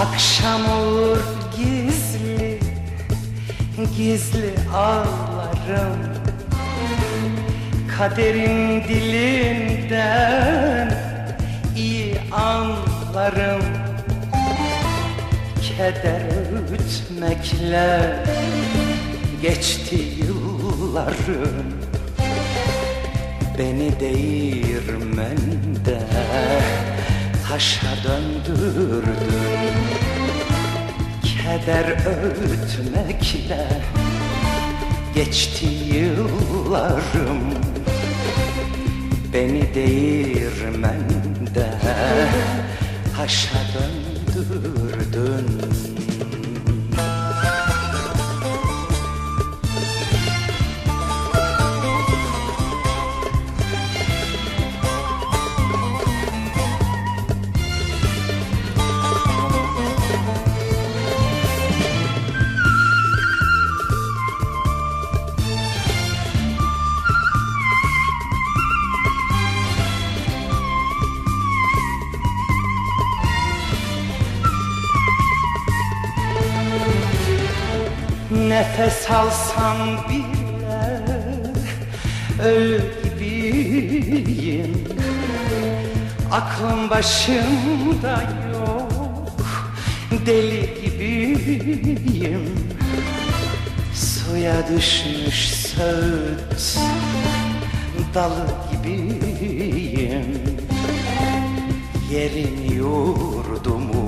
Akşam olur gizli Gizli ağlarım. Kaderin dilinden iyi anlarım. Keder öğütmekle geçti yıllarım. Beni değirmende taşa döndürdün Keder öğütmekle geçti yıllarım. Beni değirmende taşa döndürdün Nefes alsam bile ölü gibiyim Aklım başımda yok deli gibiyim. Suya düşmüş söğüt dalı gibiyim. Yerin yurdumu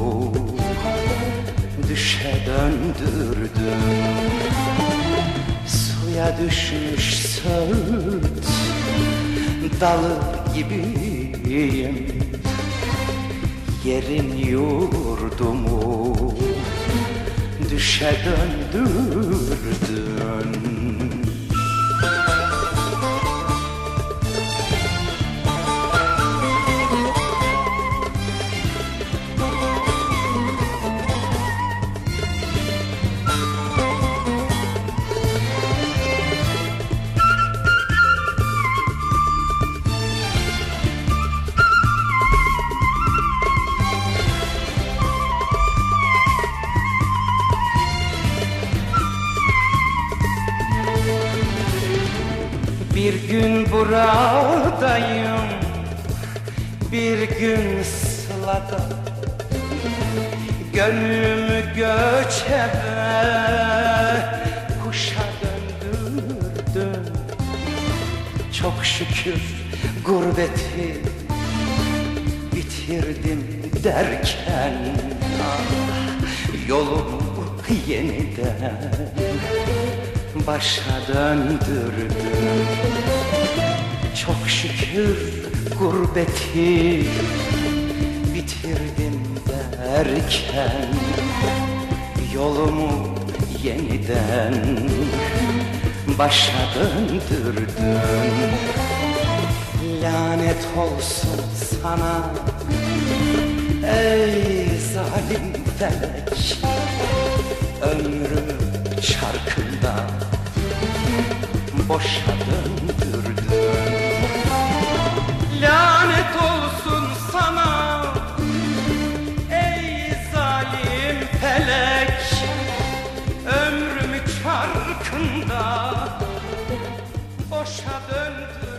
döndürdüm Suya düşmüş söğüt dalı gibiyim. Yerin yurdumu düşe döndürdün Bir gün buradayım Bir gün sılada Gönlümü göçebe Kuşa döndürdüm. Çok şükür gurbeti Bitirdim derken ah, Yolumu yeniden başa döndürdüm Çok şükür gurbeti bitirdim derken Yolumu yeniden başa döndürdüm. Lanet olsun sana ey zalim felek. Ömrümü boşa döndürdün Lanet olsun sana ey zalim felek. Ömrümü çarkında boşa döndürdün